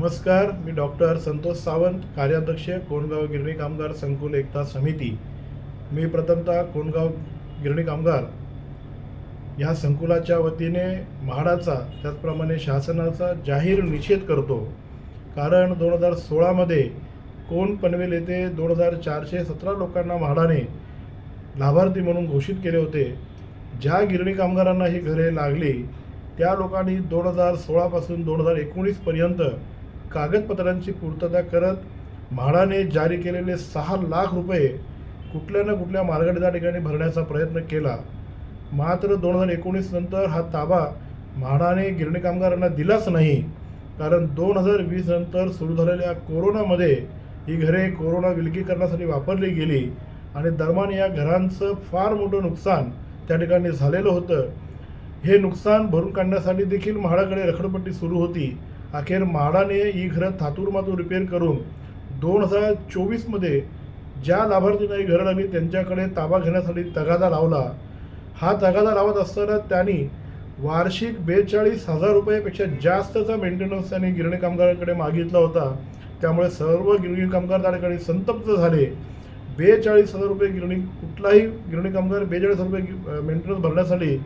नमस्कार मी डॉक्टर संतोष सावंत कार्याध्यक्ष कोंडगाव गिरणी कामगार संकुल एकता समिती. मी प्रथमतः कोंडगाव गिरणी कामगार ह्या संकुलाच्या वतीने म्हाडाचा त्याचप्रमाणे शासनाचा जाहीर निषेध करतो. कारण दोन हजार सोळामध्ये कोण पनवेल येथे दोन हजार चारशे सतरा लोकांना म्हाडाने लाभार्थी म्हणून घोषित केले होते ज्या गिरणी कामगारांना ही घरे लागली त्या लोकांनी दोन हजार सोळापासून दोन हजार एकोणीसपर्यंत कागदपत्रांची पूर्तता करत म्हाडाने जारी केलेले सहा लाख रुपये कुठल्या ना कुठल्या मार्गाने त्या ठिकाणी भरण्याचा प्रयत्न केला. मात्र दोन हजार एकोणीस नंतर हा ताबा म्हाडाने गिरणी कामगारांना दिलाच नाही. कारण दोन हजार वीस नंतर सुरू झालेल्या कोरोनामध्ये ही घरे कोरोना विलगीकरणासाठी वापरली गेली आणि दरम्यान या घरांचं फार मोठं नुकसान त्या ठिकाणी झालेलं होतं. हे नुकसान भरून काढण्यासाठी देखील म्हाडाकडे रखडपट्टी सुरू होती. अखेर म्हाडाने ही घरं थातूरमातूर रिपेअर करून दोन हजार चोवीसमध्ये ज्या लाभार्थींना ही घरं लागली त्यांच्याकडे ताबा घेण्यासाठी तगादा लावला. हा तगादा लावत असताना त्यांनी वार्षिक बेचाळीस हजार रुपयापेक्षा जास्तचा मेंटेनन्स त्यांनी गिरणी कामगारांकडे मागितला होता. त्यामुळे सर्व गिरणी कामगार त्या ठिकाणी संतप्त झाले. बेचाळीस हजार रुपये गिरणी कुठलाही गिरणी कामगार बेचाळीस हजार रुपये मेंटेनन्स भरण्यासाठी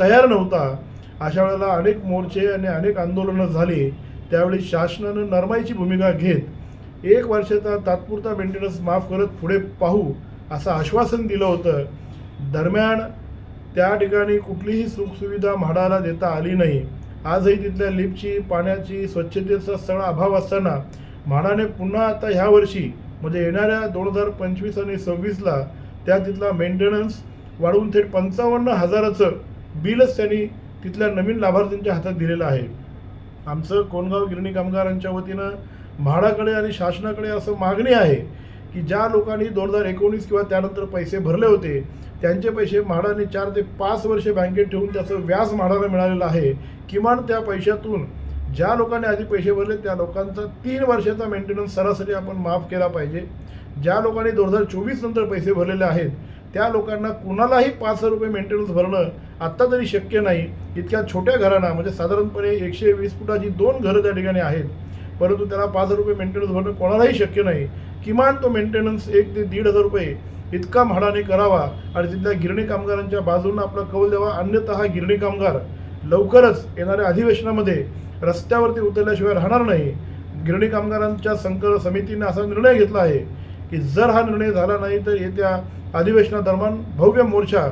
तयार नव्हता. अशा वेळेला अनेक मोर्चे आणि अनेक आंदोलनं झाली. त्यावेळी शासनानं नरमाईची भूमिका घेत एक वर्षाचा तात्पुरता मेंटेनन्स माफ करत पुढे पाहू असं आश्वासन दिलं होतं. दरम्यान त्या ठिकाणी कुठलीही सुखसुविधा म्हाडाला देता आली नाही. आजही तिथल्या लिफ्टची पाण्याची स्वच्छतेचा सगळा अभाव असताना म्हाडाने पुन्हा आता ह्या वर्षी म्हणजे येणाऱ्या दोन हजार पंचवीस आणि सव्वीसला त्या तिथला मेंटेनन्स वाढवून थेट पंचावन्न हजाराचं बिलच त्यांनी तिथल्या नवीन लाभार्थींच्या हातात दिलेलं आहे. आमचं कोणगाव गिरणी कामगारांच्या वतीनं म्हाडाकडे आणि शासनाकडे असं मागणी आहे की ज्या लोकांनी दोन हजार एकोणीस किंवा त्यानंतर पैसे भरले होते त्यांचे पैसे म्हाडाने चार ते पाच वर्षे बँकेत ठेवून त्याचं व्याज म्हाडाला मिळालेलं आहे. किमान त्या पैशातून ज्या लोकांनी आधी पैसे भरले त्या लोकांचा तीन वर्षाचा मेंटेनन्स सरासरी आपण माफ केला पाहिजे. ज्या लोकांनी दोन हजार चोवीस नंतर पैसे भरलेले आहेत त्या लोकांना कुणालाही पाच हजार रुपये मेंटेनन्स भरणं आत्ता तरी शक्य नाही. इतक्या छोट्या घरांना म्हणजे साधारणपणे एकशे वीस फुटाची दोन घरं त्या ठिकाणी आहेत. परंतु त्याला पाच हजार रुपये मेंटेनन्स भरणं कोणालाही शक्य नाही. किमान तो मेंटेनन्स एक ते दीड हजार रुपये इतका म्हाडाने करावा आणि तिथल्या गिरणी कामगारांच्या बाजूनं आपला कौल द्यावा अन्यथा हा गिरणी कामगार लवकरच येणाऱ्या अधिवेशनामध्ये रस्त्यावरती उतरल्याशिवाय राहणार नाही. गिरणी कामगारांच्या संकल्प समितीने असा निर्णय घेतला आहे की जर हा निर्णय झाला नाही तर येत्या अधिवेशनादरम्यान भव्य मोर्चा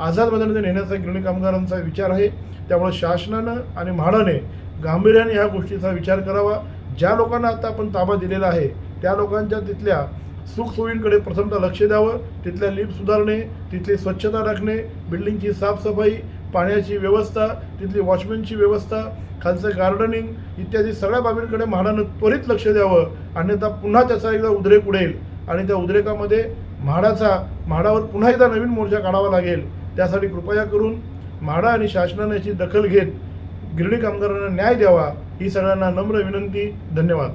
आझाद मैदानात नेण्याचा गिरणी कामगारांचा विचार आहे. त्यामुळे शासनानं आणि म्हाडाने गांभीर्याने ह्या गोष्टीचा विचार करावा. ज्या लोकांना आता आपण ताबा दिलेला आहे त्या लोकांच्या तिथल्या सुखसोयींकडे प्रथमतः लक्ष द्यावं. तिथल्या लिफ्ट सुधारणे तिथली स्वच्छता राखणे बिल्डिंगची साफसफाई पाण्याची व्यवस्था तिथली वॉचमॅनची व्यवस्था खालचं गार्डनिंग इत्यादी सगळ्या बाबींकडे म्हाडानं त्वरित लक्ष द्यावं. अन्यथा पुन्हा त्याचा एकदा उद्रेक उडेल आणि त्या उद्रेकामध्ये म्हाडाचा म्हाडावर पुन्हा एकदा नवीन मोर्चा काढावा लागेल. त्यासाठी कृपया करून म्हाडा आणि शासनाने याची दखल घेत गिरणी कामगारांना न्याय द्यावा ही सगळ्यांना नम्र विनंती. धन्यवाद.